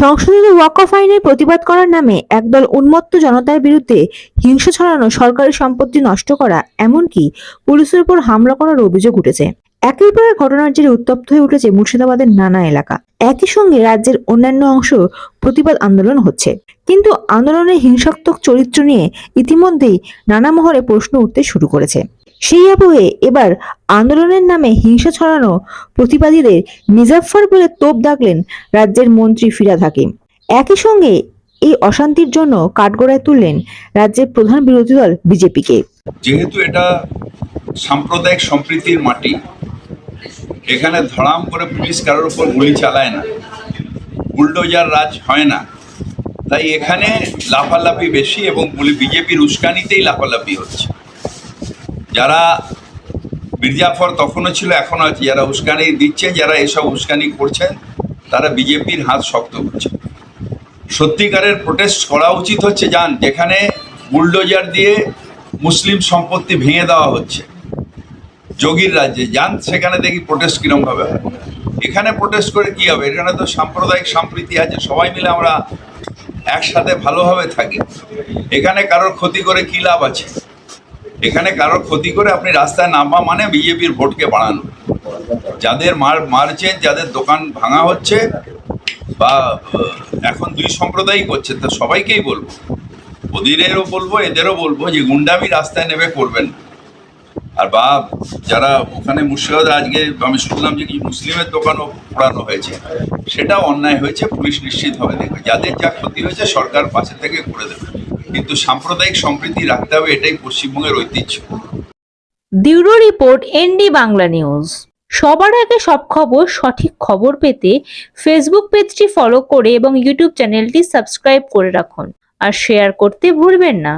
সংশোধিত ওয়াকফ আইনের প্রতিবাদ করার নামে একদল উন্মত্ত জনতার বিরুদ্ধে হিংসা ছড়ানো সরকারি সম্পত্তি নষ্ট করা, এমনকি পুলিশের উপর হামলা করার অভিযোগ উঠেছে। একই পর ঘটনার জেরে উত্তপ্ত হয়ে উঠেছে মুর্শিদাবাদের নানা এলাকা। একই সঙ্গে রাজ্যের অন্যান্য অংশ প্রতিবাদ আন্দোলন হচ্ছে। কিন্তু আন্দোলনের হিংসাত্মক চরিত্র নিয়ে ইতিমধ্যেই নানা মহলে প্রশ্ন উঠতে শুরু করেছে। সেই আবহে এবার আন্দোলনের নামে হিংসা ছড়ানো প্রতিবাদীদের মিজাফর বলে তোপ দাগলেন রাজ্যের মন্ত্রী ফিরাদ হাকিম। একই সঙ্গে এই অশান্তির জন্য কাঠগড়ায় তুললেন রাজ্যের প্রধান বিরোধী দল বিজেপিকে। যেহেতু এটা সাম্প্রদায়িক সম্প্রীতির মাটি, এখানে ধড়াম করে পুলিশ কারোর উপর গুলি চালায় না, বুলডোজার রাজ হয় না। তাই এখানে লাফালাফি বেশি এবং বিজেপির উস্কানিতেই লাফালাফি হচ্ছে। যারা মির্জাফর তখনও ছিল এখনও আছে। যারা উস্কানি দিচ্ছে, যারা এসব উস্কানি করছেন তারা বিজেপির হাত শক্ত করছে। সত্যিকারের প্রোটেস্ট করা উচিত হচ্ছে যান যেখানে বুলডোজার দিয়ে মুসলিম সম্পত্তি ভেঙে দেওয়া হচ্ছে। যোগীর রাজ্যে যান সেখানে দেখি প্রোটেস্ট কিরমভাবে হয় এখানে প্রোটেস্ট করে কি হবে? এখানে তো সাম্প্রদায়িক সম্প্রীতি আছে, সবাই মিলে আমরা একসাথে ভালোভাবে থাকি। এখানে কারোর ক্ষতি করে কি লাভ আছে? এখানে কারোর ক্ষতি করে আপনি রাস্তায় নামা মানে বিজেপির ভোটকে বাড়ানো। যাদের মার মারছেন যাদের দোকান ভাঙা হচ্ছে বা এখন দুই সম্প্রদায়ই করছে, তো সবাইকেই বলব। ওদেরও বলব, এদেরও বলব যে গুন্ডামি রাস্তায় নেমে করবেন আর বা, যারা ওখানে মুর্শিদাবাদে, আজকে আমি শুনলাম যে কি মুসলিমের দোকানও পোড়ানো হয়েছে। সেটাও অন্যায় হয়েছে, পুলিশ নিশ্চিতভাবে দেখবে। যাদের যা ক্ষতি হয়েছে, সরকার পাশে থেকে করে দেবে। কিন্তু সাম্প্রদায়িক সম্প্রীতি রাখতে হবে, এটাই পশ্চিমবঙ্গের ঐতিহ্য। Bureau report ND Bangla news. সবার আগে সব খবর, সঠিক খবর পেতে ফেসবুক পেজটি ফলো করে এবং ইউটিউব চ্যানেলটি সাবস্ক্রাইব করে রাখুন। আর শেয়ার করতে ভুলবেন না।